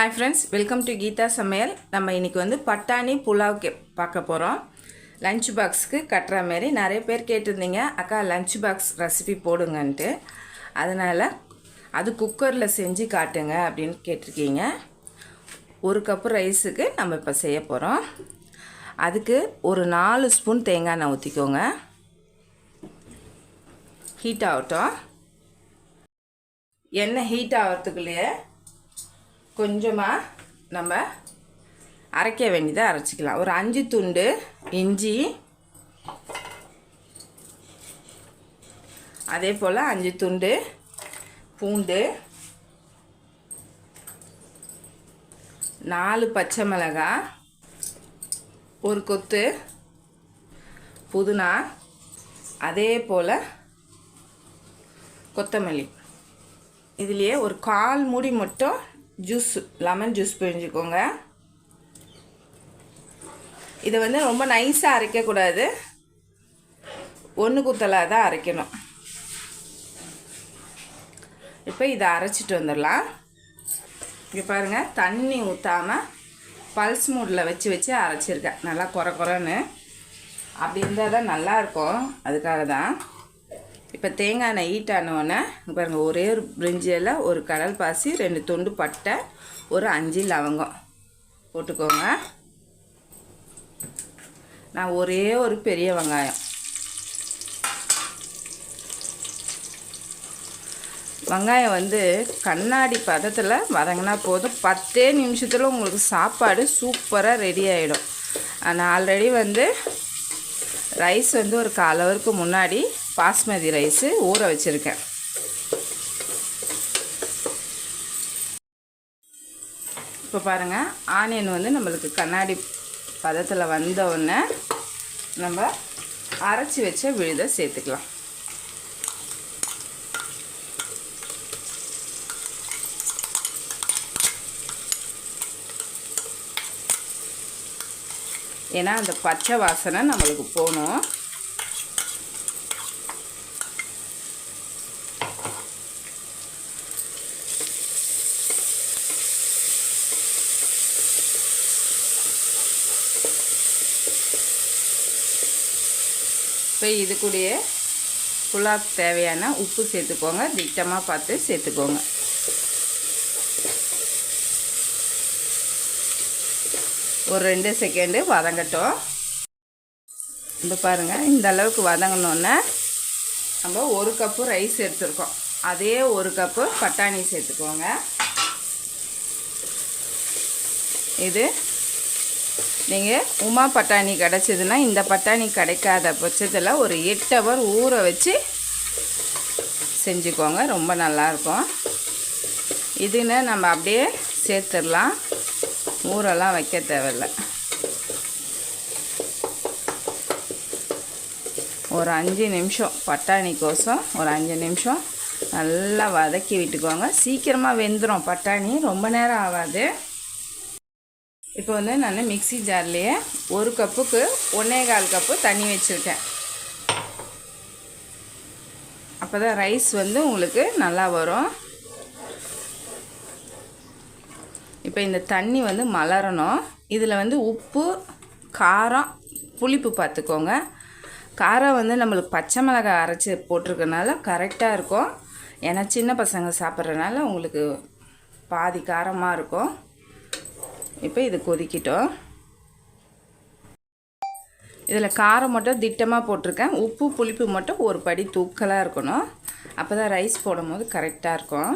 Hi friends welcome to Geetha சமையல் நம்ம இன்றைக்கி வந்து பட்டாணி புலாவ் கே பார்க்க போகிறோம் லஞ்ச் பாக்ஸுக்கு கட்டுற மாரி நிறைய பேர் கேட்டிருந்தீங்க. அக்கா லஞ்ச் பாக்ஸ் ரெசிபி போடுங்கன்ட்டு. அதனால் அது குக்கரில் செஞ்சு காட்டுங்க அப்படின்னு கேட்டிருக்கீங்க. ஒரு கப்பு ரைஸுக்கு நம்ம இப்போ செய்ய போகிறோம் அதுக்கு ஒரு நாலு ஸ்பூன் தேங்காய் எண்ணெய் ஊற்றிக்கோங்க ஹீட் ஆகட்டும். எண்ணெய் ஹீட் ஆகிறதுக்குள்ளேயே கொஞ்சமாக நம்ம அரைக்க வேண்டியதை அரைச்சிக்கலாம். ஒரு அஞ்சு துண்டு இஞ்சி அதே போல் அஞ்சு துண்டு பூண்டு நாலு பச்சை மிளகாய் ஒரு கொத்து புதினா அதே போல் கொத்தமல்லி. இதுலேயே ஒரு கால் மூடி மட்டும் ஜூஸ் லெமன் ஜூஸ் பிழிஞ்சுக்கோங்க இதை வந்து ரொம்ப நைஸாக அரைக்கக்கூடாது. ஒன்று குத்தலாக தான் அரைக்கணும். இப்போ இதை அரைச்சிட்டு வந்துடலாம். இங்கே பாருங்கள் தண்ணி ஊற்றாமல் பல்ஸ் மூடில் வச்சு வச்சு அரைச்சிருக்கேன். நல்லா குறை குறைன்னு அப்படி இருந்தால் தான் நல்லாயிருக்கும் அதுக்காக தான் இப்போ தேங்காய் எண்ணெய் ஹீட் ஆனவுடனே பாருங்கள் ஒரே ஒரு பிரிஞ்சியில் ஒரு கடல் பாசி ரெண்டு துண்டு பட்டை ஒரு அஞ்சு லவங்கம். போட்டுக்கோங்க. நான் ஒரே ஒரு பெரிய வெங்காயம். வெங்காயம் வந்து கண்ணாடி பதத்தில் வதங்கினா போதும். பத்தே நிமிஷத்தில் உங்களுக்கு சாப்பாடு சூப்பராக ரெடி ஆகிடும் நான் ஆல்ரெடி வந்து ரைஸ் வந்து ஒரு கால் ஹவருக்கு முன்னாடி பாஸ்மதி ரைஸு ஊற வச்சுருக்கேன். இப்போ பாருங்கள் ஆனியன் வந்து நம்மளுக்கு கண்ணாடி பதத்தில் வந்தவுடனே நம்ம அரைச்சி வச்ச விழுதை சேர்த்துக்கலாம். ஏன்னா அந்த பச்சை வாசனை நம்மளுக்கு போகணும். இப்போ இது கூடிய புலாப் தேவையான உப்பு சேர்த்துக்கோங்க. திட்டமாக பார்த்து சேர்த்துக்கோங்க. ஒரு ரெண்டு செகண்டு வதங்கட்டும். இந்த பாருங்கள் இந்த அளவுக்கு வதங்கினோன்னே நம்ம ஒரு கப்பு ரைஸ் எடுத்துருக்கோம். அதே ஒரு கப்பு பட்டாணி சேர்த்துக்கோங்க. இது நீங்கள் உமா பட்டாணி கிடச்சிதுன்னா இந்த பட்டாணி கிடைக்காத பட்சத்தில் ஒரு எட்டு ஹவர் ஊற வச்சு செஞ்சுக்கோங்க. ரொம்ப நல்லாயிருக்கும். இதுன்னு நம்ம அப்படியே சேர்த்துடலாம். ஊரெல்லாம் வைக்க தேவையில்ல. ஒரு அஞ்சு நிமிஷம் பட்டாணி கோசம் ஒரு அஞ்சு நிமிஷம் நல்லா வதக்கி விட்டுக்கோங்க. சீக்கிரமாக வெந்துடும் பட்டாணி. ரொம்ப நேரம் ஆகாது. இப்போ வந்து நான் மிக்சி ஜார்லேயே ஒரு கப்புக்கு ஒன்றே கால் கப்பு தண்ணி வச்சுருக்கேன். அப்போ தான் ரைஸ் வந்து உங்களுக்கு நல்லா வரும். இப்போ இந்த தண்ணி வந்து மலரணும். இதில் வந்து உப்பு காரம் புளிப்பு பார்த்துக்கோங்க. காரம் வந்து நம்மளுக்கு பச்சை மிளகாய் அரைச்சி போட்டிருக்கனால கரெக்டாக இருக்கும். ஏன்னா சின்ன பசங்க சாப்பிட்றதுனால உங்களுக்கு பாதி காரமாக இருக்கும். இப்போ இது கொதிக்கிட்டோம். இதில் காரம் மட்டும் திட்டமாக போட்டிருக்கேன். உப்பு புளிப்பு மட்டும் ஒரு படி தூக்கலாக இருக்கணும். அப்போ தான் ரைஸ் போடும்போது கரெக்டாக இருக்கும்.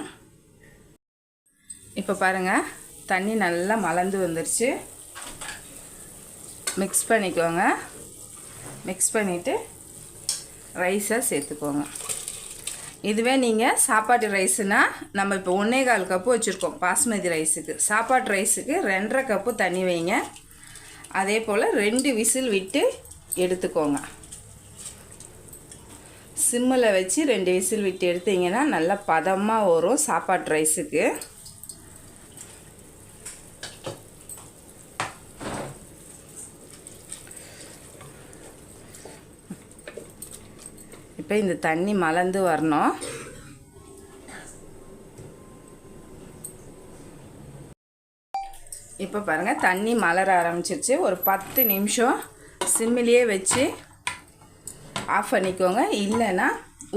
இப்போ பாருங்கள் தண்ணி நல்லா மலர்ந்து வந்துருச்சு. மிக்ஸ் பண்ணிக்கோங்க. மிக்ஸ் பண்ணிவிட்டு ரைஸை சேர்த்துக்கோங்க. இதுவே நீங்கள் சாப்பாட்டு ரைஸுனால் நம்ம இப்போ ஒன்றே கால் கப்பு வச்சுருக்கோம் பாஸ்மதி ரைஸுக்கு. சாப்பாட்டு ரைஸுக்கு ரெண்டரை கப்பு தண்ணி வைங்க. அதே போல் ரெண்டு விசில் விட்டு எடுத்துக்கோங்க. சிம்மில் வச்சு ரெண்டு விசில் விட்டு எடுத்தீங்கன்னா நல்லா பதமாக வரும் சாப்பாட்டு ரைஸுக்கு. இப்போ இந்த தண்ணி மலர்ந்து வரணும். இப்போ பாருங்கள் தண்ணி மலர ஆரம்பிச்சிருச்சு. ஒரு பத்து நிமிஷம் சிம்மிலேயே வச்சு ஆஃப் பண்ணிக்கோங்க. இல்லைன்னா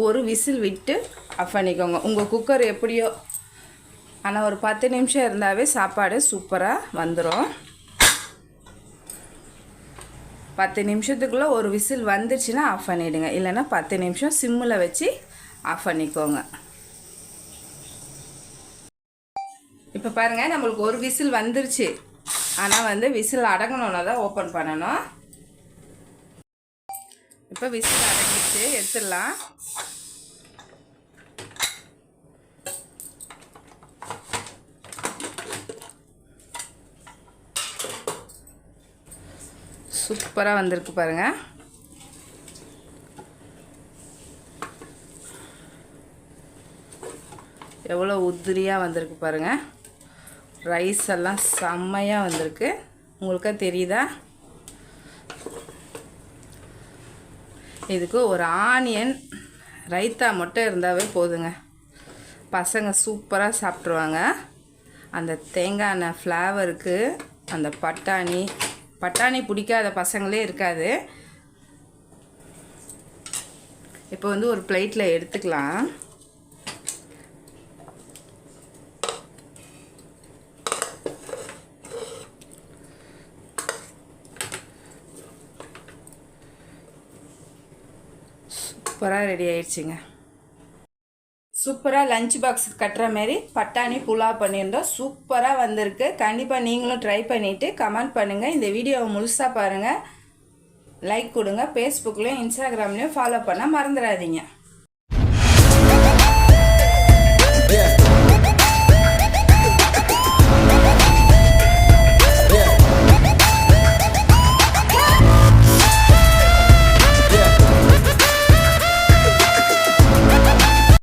ஒரு விசில் விட்டு ஆஃப் பண்ணிக்கோங்க. உங்கள் குக்கர் எப்படியோ ஆனால் ஒரு பத்து நிமிஷம் இருந்தாவே சாப்பாடு சூப்பராக வந்துடும் பத்து நிமிஷத்துக்குள்ளே ஒரு விசில் வந்துச்சுன்னா ஆஃப் பண்ணிவிடுங்க இல்லைன்னா பத்து நிமிஷம் சிம்மில் வச்சு ஆஃப் பண்ணிக்கோங்க. இப்போ பாருங்கள் நம்மளுக்கு ஒரு விசில் வந்துருச்சு. ஆனால் வந்து விசில் அடங்கணுன்னா தான் ஓப்பன் பண்ணணும். இப்போ விசில் அடங்கிச்சு எடுத்துடலாம். சூப்பராக வந்திருக்கு பாருங்கள் எவ்வளோ உதிரியாக வந்திருக்கு பாருங்கள் ரைஸ் எல்லாம் செம்மையாக வந்திருக்கு. உங்களுக்கா தெரியுதா? இதுக்கு ஒரு ஆனியன் ரைத்தா மட்டும் இருந்தாவே போதுங்க. பசங்க சூப்பராக சாப்பிட்ருவாங்க அந்த தேங்காய் ஃப்ளேவருக்கு அந்த பட்டாணி பட்டாணி பிடிக்காத பசங்களே இருக்காது. இப்போ வந்து ஒரு பிளேட்டில் எடுத்துக்கலாம். சூப்பராக ரெடி ஆயிடுச்சுங்க. சூப்பராக லஞ்ச் பாக்ஸ் கட்டுற மாரி பட்டாணி புலாவ் பண்ணியிருந்தோம். சூப்பராக வந்திருக்கு. கண்டிப்பாக நீங்களும் ட்ரை பண்ணிவிட்டு கமெண்ட் பண்ணுங்கள் இந்த வீடியோவை முழுசாக பாருங்கள் லைக் கொடுங்க. ஃபேஸ்புக்லேயும் இன்ஸ்டாகிராம்லேயும் ஃபாலோ பண்ண மறந்துடாதீங்க.